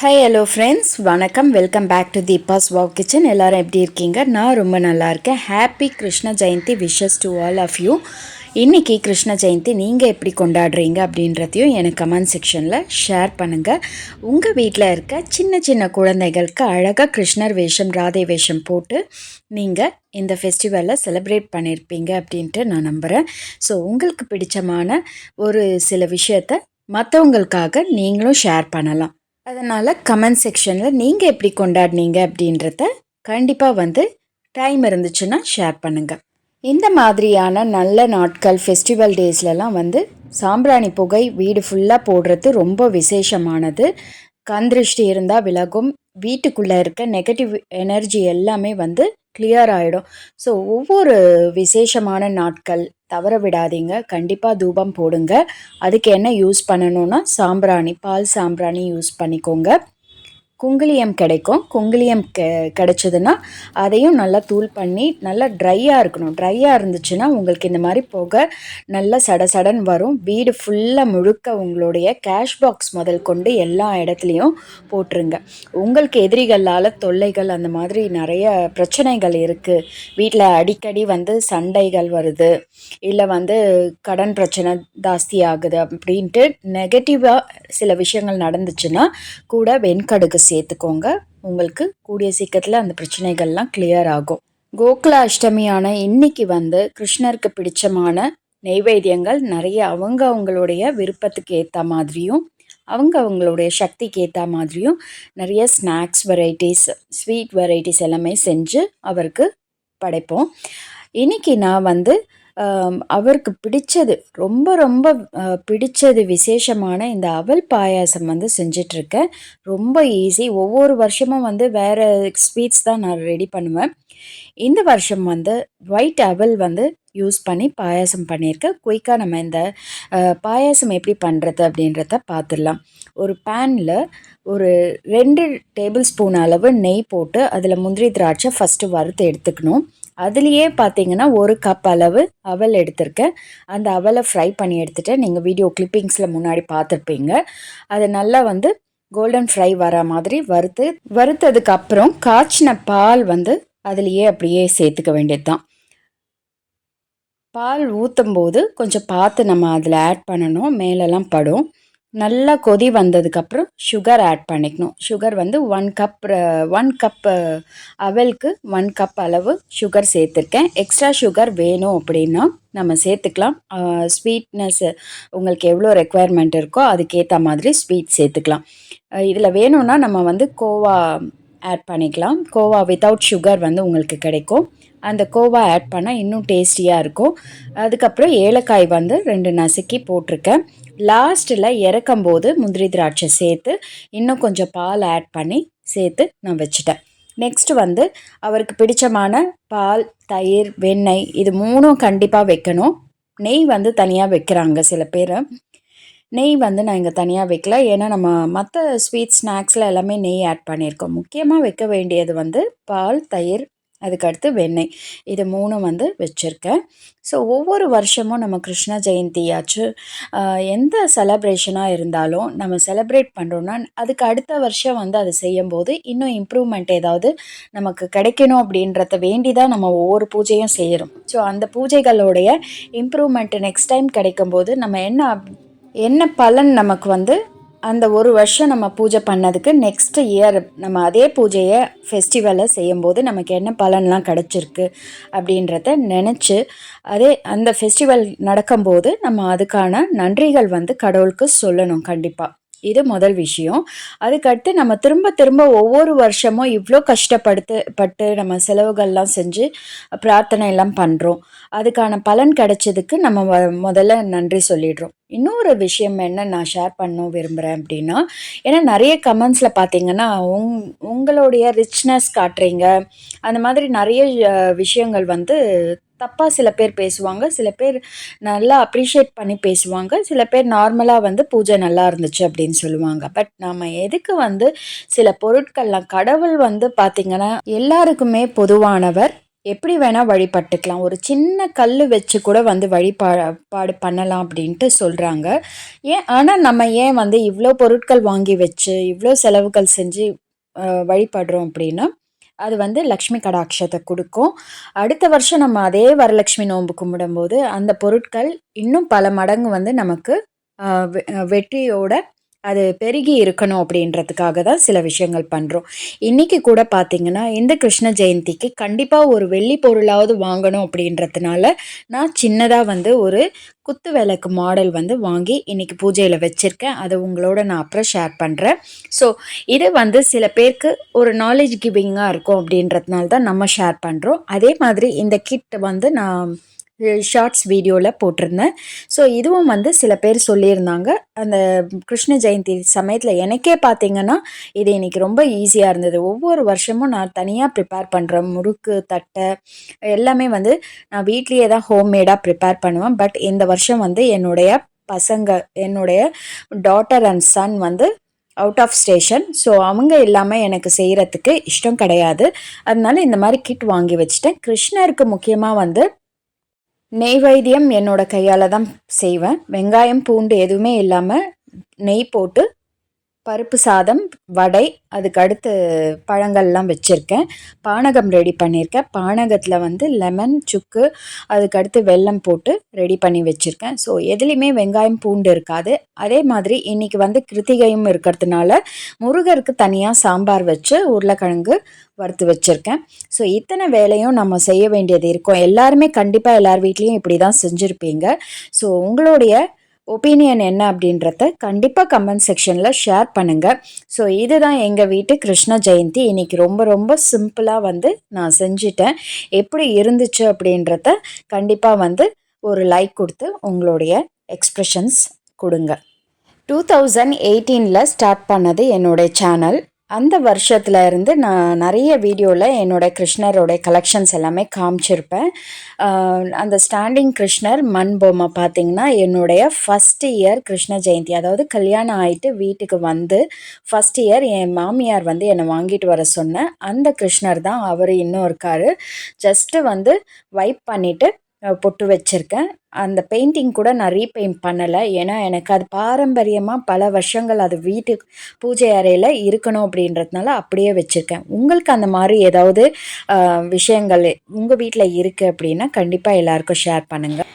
High hello friends வணக்கம். Welcome back to Deepa's wow kitchen எல்லோரும் எப்படி இருக்கீங்க? நான் ரொம்ப நல்லா இருக்கேன். Happy Krishna Jayanthi wishes to all of you இன்றைக்கி கிருஷ்ண ஜெயந்தி நீங்கள் எப்படி கொண்டாடுறீங்க அப்படின்றதையும் எனக்கு கமெண்ட் செக்ஷனில் ஷேர் பண்ணுங்கள் உங்கள் வீட்டில் இருக்க சின்ன சின்ன குழந்தைகளுக்கு அழகாக கிருஷ்ணர் வேஷம் ராதை வேஷம் போட்டு நீங்கள் இந்த ஃபெஸ்டிவலை செலிப்ரேட் பண்ணியிருப்பீங்க அப்படின்ட்டு நான் நம்புகிறேன் ஸோ உங்களுக்கு பிடிச்சமான ஒரு சில விஷயத்த மற்றவங்களுக்காக நீங்களும் ஷேர் பண்ணலாம். அதனால் கமெண்ட் செக்ஷனில் நீங்கள் எப்படி கொண்டாடினீங்க அப்படின்றத கண்டிப்பாக வந்து டைம் இருந்துச்சுன்னா ஷேர் பண்ணுங்கள் இந்த மாதிரியான நல்ல நாட்கள் ஃபெஸ்டிவல் டேஸ்லலாம் வந்து சாம்பிராணி புகை வீடு ஃபுல்லாக போடுறது ரொம்ப விசேஷமானது. கந்திருஷ்டி இருந்தால் விலகும். வீட்டுக்குள்ளே இருக்க நெகட்டிவ் எனர்ஜி எல்லாமே வந்து கிளியர் ஆகிடும் ஸோ ஒவ்வொரு விசேஷமான நாட்கள் தவற விடாதீங்க. கண்டிப்பாக தூபம் போடுங்க. அதுக்கு என்ன யூஸ் பண்ணணும்னா சாம்பிராணி பால் சாம்பிராணி யூஸ் பண்ணிக்கோங்க. குங்குளியம் கிடைக்கும். குங்குளியம் கெ கிடச்சதுன்னா அதையும் நல்லா தூள் பண்ணி நல்லா ட்ரையாக இருக்கணும். ட்ரையாக இருந்துச்சுன்னா உங்களுக்கு இந்த மாதிரி புகை நல்லா சட சடன் வரும். வீடு ஃபுல்லாக முழுக்க உங்களுடைய கேஷ் பாக்ஸ் முதல் கொண்டு எல்லா இடத்துலையும் போட்டுருங்க. உங்களுக்கு எதிரிகளால் தொல்லைகள் அந்த மாதிரி நிறைய பிரச்சனைகள் இருக்குது வீட்டில் அடிக்கடி வந்து சண்டைகள் வருது. இல்லை வந்து கடன் பிரச்சனை ஜாஸ்தி ஆகுது அப்படின்ட்டு நெகட்டிவாக சில விஷயங்கள் நடந்துச்சுன்னா கூட வெண்கடுகு சேர்த்துக்கோங்க. உங்களுக்கு கூடிய சீக்கிரத்தில் அந்த பிரச்சனைகள்லாம் கிளியர் ஆகும். கோகுல அஷ்டமியான இன்னைக்கு வந்து கிருஷ்ணருக்கு பிடிச்சமான நெய்வேத்தியங்கள் நிறைய அவங்க அவங்களுடைய விருப்பத்துக்கு ஏற்ற மாதிரியும் அவங்க அவங்களுடைய சக்திக்கு ஏற்ற மாதிரியும் நிறைய ஸ்நாக்ஸ் வெரைட்டிஸ் ஸ்வீட் வெரைட்டிஸ் எல்லாமே செஞ்சு அவருக்கு படைப்போம். இன்றைக்கி நான் வந்து அவருக்கு பிடிச்சது ரொம்ப ரொம்ப பிடிச்சது விசேஷமான இந்த அவல் பாயாசம் வந்து செஞ்சிட்ருக்கேன். ரொம்ப ஈஸி ஒவ்வொரு வருஷமும் வந்து வேறு ஸ்வீட்ஸ் தான் நான் ரெடி பண்ணுவேன். இந்த வருஷம் வந்து ஒயிட் அவல் வந்து யூஸ் பண்ணி பாயாசம் பண்ணியிருக்கேன். குயிக்காக நம்ம இந்த பாயாசம் எப்படி பண்ணுறது அப்படின்றத பார்த்துடலாம் ஒரு பேனில் ஒரு ரெண்டு டேபிள் ஸ்பூன் அளவு நெய் போட்டு அதில் முந்திரி திராட்சை ஃபஸ்ட்டு வறுத்து எடுத்துக்கணும். அதுலேயே பார்த்தீங்கன்னா ஒரு கப் அளவு அவல் எடுத்திருக்கேன். அந்த அவலை ஃப்ரை பண்ணி எடுத்துகிட்டு நீங்கள் வீடியோ கிளிப்பிங்ஸில் முன்னாடி பார்த்துருப்பீங்க அதை நல்லா வந்து கோல்டன் ஃப்ரை வர மாதிரி வறுத்து வறுத்ததுக்கு அப்புறம் காய்ச்சின பால் வந்து அதுலேயே அப்படியே சேர்த்துக்க வேண்டியது தான் பால் ஊற்றும் போது கொஞ்சம் பார்த்து நம்ம அதில் ஆட் பண்ணணும். மேலெல்லாம் படும். நல்லா கொதி வந்ததுக்கப்புறம் சுகர் ஆட் பண்ணிக்கணும். சுகர் வந்து ஒன் கப் ஒன் கப்பு அவலுக்கு ஒன் கப் அளவு சுகர் சேர்த்துருக்கேன். எக்ஸ்ட்ரா சுகர் வேணும் அப்படின்னா நம்ம சேர்த்துக்கலாம். ஸ்வீட்னஸ் உங்களுக்கு எவ்வளோ ரெக்குவயர்மெண்ட் இருக்கோ அதுக்கேற்ற மாதிரி ஸ்வீட் சேர்த்துக்கலாம். இதில் வேணும்னா நம்ம வந்து கோவா ஆட் பண்ணிக்கலாம். கோவா வித்தவுட் சுகர் வந்து உங்களுக்கு கிடைக்கும். அந்த கோவா ஆட் பண்ணால் இன்னும் டேஸ்டியாக இருக்கும். அதுக்கப்புறம் ஏலக்காய் வந்து ரெண்டு நசுக்கி போட்டிருக்கேன். லாஸ்ட்டில் இறக்கும்போது முந்திரி திராட்சை சேர்த்து இன்னும் கொஞ்சம் பால் ஆட் பண்ணி சேர்த்து நான் வச்சுட்டேன். நெக்ஸ்ட் வந்து அவருக்கு பிடிச்சமான பால் தயிர் வெண்ணெய் இது மூணும் கண்டிப்பாக வைக்கணும். நெய் வந்து தனியாக வைக்கிறாங்க சில பேர். நெய் வந்து நான் இங்கே தனியாக வைக்கல. ஏன்னா நம்ம மற்ற ஸ்வீட் ஸ்நாக்ஸில் எல்லாமே நெய் ஆட் பண்ணியிருக்கோம். முக்கியமாக வைக்க வேண்டியது வந்து பால் தயிர் அதுக்கடுத்து வெண்ணெய். இது மூணும் வந்து வச்சுருக்கேன். ஸோ ஒவ்வொரு வருஷமும் நம்ம கிருஷ்ண ஜெயந்தியாச்சும் எந்த செலப்ரேஷனாக இருந்தாலும் நம்ம செலப்ரேட் பண்ணுறோன்னா அதுக்கு அடுத்த வருஷம் வந்து அதை செய்யும்போது இன்னும் இம்ப்ரூவ்மெண்ட் ஏதாவது நமக்கு கிடைக்கணும் அப்படின்றத வேண்டி தான் நம்ம ஒவ்வொரு பூஜையும் செய்கிறோம் ஸோ அந்த பூஜைகளுடைய இம்ப்ரூவ்மெண்ட்டு நெக்ஸ்ட் டைம் கிடைக்கும்போது நம்ம என்ன என்ன பலன் நமக்கு வந்து அந்த ஒரு வருஷம் நம்ம பூஜை பண்ணதுக்கு நெக்ஸ்ட் இயர் நம்ம அதே பூஜையை ஃபெஸ்டிவலை செய்யும்போது நமக்கு என்ன பலன்லாம் கிடச்சிருக்கு அப்படின்றத நினச்சி அதே அந்த ஃபெஸ்டிவல் நடக்கும்போது நம்ம அதுக்கான நன்றிகள் வந்து கடவுளுக்கு சொல்லணும் கண்டிப்பாக இது முதல் விஷயம். அதுக்கடுத்து நம்ம திரும்ப திரும்ப ஒவ்வொரு வருஷமும் இவ்வளோ கஷ்டப்படுத்து பட்டு நம்ம செலவுகள்லாம் செஞ்சு பிரார்த்தனை எல்லாம் பண்ணுறோம் அதுக்கான பலன் கிடைச்சதுக்கு நம்ம முதல்ல நன்றி சொல்லிடுறோம். இன்னொரு விஷயம் என்ன நான் ஷேர் பண்ண விரும்புகிறேன் அப்படின்னா ஏன்னா நிறைய கமெண்ட்ஸில் பார்த்தீங்கன்னா உங் உங்களுடைய ரிச்னஸ் காட்டுறீங்க. அந்த மாதிரி நிறைய விஷயங்கள் வந்து தப்பாக சில பேர் பேசுவாங்க. சில பேர் நல்லா அப்ரிஷியேட் பண்ணி பேசுவாங்க. சில பேர் நார்மலாக வந்து பூஜை நல்லா இருந்துச்சு அப்படின்னு சொல்லுவாங்க. பட் நம்ம எதுக்கு வந்து சில பொருட்கள்லாம் கடவுள் வந்து பார்த்திங்கன்னா எல்லாருக்குமே பொதுவானவர். எப்படி வேணால் வழிபட்டுக்கலாம். ஒரு சின்ன கல் வச்சு கூட வந்து வழிபாடு பண்ணலாம் அப்படின்ட்டு சொல்கிறாங்க ஏன் ஆனால் நம்ம ஏன் வந்து இவ்வளோ பொருட்கள் வாங்கி வச்சு இவ்வளோ செலவுகள் செஞ்சு வழிபடுறோம் அப்படின்னா அது வந்து லக்ஷ்மி கடாட்சத்தை கொடுக்கும். அடுத்த வருஷம் நம்ம அதே வரலட்சுமி நோன்பு கும்பிடும்போது அந்த பொருட்கள் இன்னும் பல மடங்கு வந்து நமக்கு வெற்றியோட அது பெருகி இருக்கணும் அப்படின்றதுக்காக தான் சில விஷயங்கள் பண்ணுறோம் இன்றைக்கி கூட பார்த்திங்கன்னா இந்த கிருஷ்ண ஜெயந்திக்கு கண்டிப்பாக ஒரு வெள்ளி பொருளாவது வாங்கணும் அப்படின்றதுனால நான் சின்னதாக வந்து ஒரு குத்து விளக்கு மாடல் வந்து வாங்கி இன்றைக்கி பூஜையில் வச்சுருக்கேன். அதை உங்களோட நான் அப்புறம் ஷேர் பண்ணுறேன் ஸோ இது வந்து சில பேருக்கு ஒரு நாலேஜ் கிவிங்காக இருக்கும் அப்படின்றதுனால தான் நம்ம ஷேர் பண்ணுறோம் அதே மாதிரி இந்த கிட் வந்து நான் ஷார்ட்ஸ் வீடியோவில் போட்டிருந்தேன். ஸோ இதுவும் வந்து சில பேர் சொல்லியிருந்தாங்க. அந்த கிருஷ்ண ஜெயந்தி சமயத்தில் எனக்கே பார்த்தீங்கன்னா இது இன்றைக்கி ரொம்ப ஈஸியாக இருந்தது. ஒவ்வொரு வருஷமும் நான் தனியாக ப்ரிப்பேர் பண்ணுறேன் முறுக்கு தட்டை எல்லாமே வந்து நான் வீட்லேயே தான் ஹோம்மேடாக ப்ரிப்பேர் பண்ணுவேன். பட் இந்த வருஷம் வந்து என்னுடைய பசங்க என்னுடைய டாட்டர் அண்ட் சன் வந்து அவுட் ஆஃப் ஸ்டேஷன் ஸோ அவங்க இல்லாமல் எனக்கு செய்கிறதுக்கு இஷ்டம் கிடையாது. அதனால இந்த மாதிரி கிட் வாங்கி வச்சுட்டேன். கிருஷ்ணருக்கு முக்கியமாக வந்து நெய் வைத்தியம் என்னோட கையால் தான் செய்வேன். வெங்காயம் பூண்டு எதுவுமே இல்லாமல் நெய் போட்டு பருப்பு சாதம் வடை அதுக்கு அடுத்து பழங்கள்லாம் வச்சுருக்கேன். பானகம் ரெடி பண்ணியிருக்கேன். பானகத்தில் வந்து லெமன் சுக்கு அதுக்கு அடுத்து வெல்லம் போட்டு ரெடி பண்ணி வச்சுருக்கேன். ஸோ எதுலேயுமே வெங்காயம் பூண்டு இருக்காது. அதே மாதிரி இன்றைக்கி வந்து கிருத்திகையும் இருக்கிறதுனால முருகருக்கு தனியாக சாம்பார் வச்சு உருளைக்கிழங்கு வறுத்து வச்சுருக்கேன். ஸோ இத்தனை வேலையும் நம்ம செய்ய வேண்டியது இருக்கும். எல்லாருமே கண்டிப்பாக எல்லார் வீட்லேயும் இப்படி தான் செஞ்சுருப்பீங்க. ஸோ உங்களுடைய ஒப்பீனியன் என்ன அப்படின்றத கண்டிப்பாக கமெண்ட் செக்ஷனில் ஷேர் பண்ணுங்கள் ஸோ இதுதான் எங்கள் வீட்டு கிருஷ்ண ஜெயந்தி. இன்றைக்கி ரொம்ப ரொம்ப சிம்பிளாக வந்து நான் செஞ்சிட்டேன். எப்படி இருந்துச்சு அப்படின்றத கண்டிப்பாக வந்து ஒரு லைக் கொடுத்து உங்களுடைய எக்ஸ்ப்ரெஷன்ஸ் கொடுங்க. டூ தௌசண்ட் எயிட்டீனில் ஸ்டார்ட் பண்ணது என்னுடைய சேனல் அந்த வருஷத்துல இருந்து நான் நிறைய வீடியோவில் என்னோடய கிருஷ்ணரோடைய கலெக்ஷன்ஸ் எல்லாமே காமிச்சிருப்பேன். அந்த ஸ்டாண்டிங் கிருஷ்ணர் மண் பொம்மை பார்த்திங்கன்னா என்னுடைய ஃபஸ்ட் இயர் கிருஷ்ண ஜெயந்தி. அதாவது கல்யாணம் ஆகிட்டு வீட்டுக்கு வந்து ஃபஸ்ட் இயர் என் மாமியார் வந்து என்னை வாங்கிட்டு வர சொன்னேன் அந்த கிருஷ்ணர் தான் அவர் இன்னும் இருக்கார் ஜஸ்ட்டு வந்து வைப் பண்ணிவிட்டு பொட்டு வச்சுருக்கேன். அந்த பெயிண்டிங் கூட நான் ரீபெயிண்ட் பண்ணலை. ஏன்னா எனக்கு அது பாரம்பரியமாக பல வருஷங்கள் அது வீட்டு பூஜை அறையில் இருக்கணும் அப்படின்றதுனால அப்படியே வச்சுருக்கேன். உங்களுக்கு அந்த மாதிரி ஏதாவது விஷயங்கள் உங்கள் வீட்டில் இருக்குது அப்படின்னா கண்டிப்பாக எல்லாருக்கும் ஷேர் பண்ணுங்கள்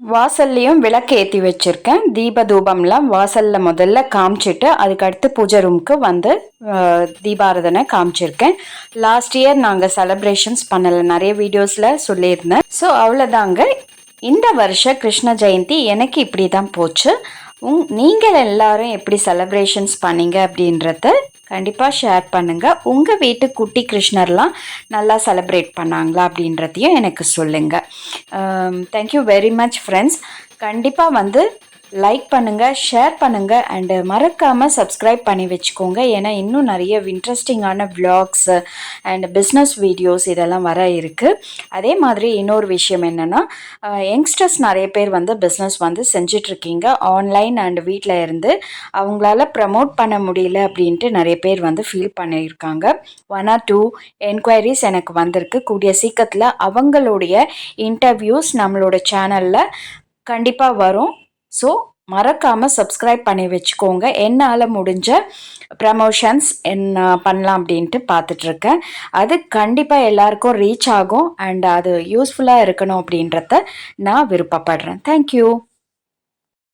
வாசல்லையும் விளக்கு ஏற்றி வச்சுருக்கேன். தீப தூபம்லாம் வாசலில் முதல்ல காமிச்சிட்டு அதுக்கடுத்து பூஜை ரூமுக்கு வந்து தீபாரதனை காமிச்சிருக்கேன். லாஸ்ட் இயர் நாங்கள் செலப்ரேஷன்ஸ் பண்ணலை. நிறைய வீடியோஸில் சொல்லியிருந்தேன். ஸோ அவ்வளோதாங்க இந்த வருஷம் கிருஷ்ண ஜெயந்தி எனக்கு இப்படி தான் போச்சு. உங் நீங்கள் எல்லாரும் எப்படி செலப்ரேஷன்ஸ் பண்ணீங்க அப்படின்றத கண்டிப்பாக ஷேர் பண்ணுங்கள் உங்கள் வீட்டு குட்டி கிருஷ்ணர்லாம் நல்லா செலிப்ரேட் பண்ணாங்களா அப்படின்றதையும் எனக்கு சொல்லுங்கள் தேங்க்யூ வெரி மச் ஃப்ரெண்ட்ஸ் கண்டிப்பாக வந்து லைக் பண்ணுங்கள் ஷேர் பண்ணுங்கள் அண்டு மறக்காமல் சப்ஸ்கிரைப் பண்ணி வச்சுக்கோங்க. ஏன்னா இன்னும் நிறைய இன்ட்ரெஸ்டிங்கான விளாக்ஸ் அண்ட் பிஸ்னஸ் வீடியோஸ் இதெல்லாம் வர இருக்குது அதே மாதிரி இன்னொரு விஷயம் என்னென்னா யங்ஸ்டர்ஸ் நிறைய பேர் வந்து பிஸ்னஸ் வந்து செஞ்சிட்ருக்கீங்க. ஆன்லைன் அண்ட் வீட்டில் இருந்து அவங்களால ப்ரமோட் பண்ண முடியல அப்படின்ட்டு நிறைய பேர் வந்து ஃபீல் பண்ணியிருக்காங்க. ஒன் ஆர் டூ என்கொயரிஸ் எனக்கு வந்திருக்கு. கூடிய சீக்கிரத்தில் அவங்களுடைய இன்டர்வியூஸ் நம்மளோட சேனலில் கண்டிப்பாக வரும். ஸோ மறக்காமல் சப்ஸ்கிரைப் பண்ணி வச்சுக்கோங்க. என்னால் முடிஞ்ச ப்ரமோஷன்ஸ் என்ன பண்ணலாம் அப்படின்ட்டு பார்த்துட்ருக்கேன். அது கண்டிப்பாக எல்லாருக்கும் ரீச் ஆகும். அண்ட் அது யூஸ்ஃபுல்லாக இருக்கணும் அப்படின்றத நான் விருப்பப்படுறேன். தேங்க்யூ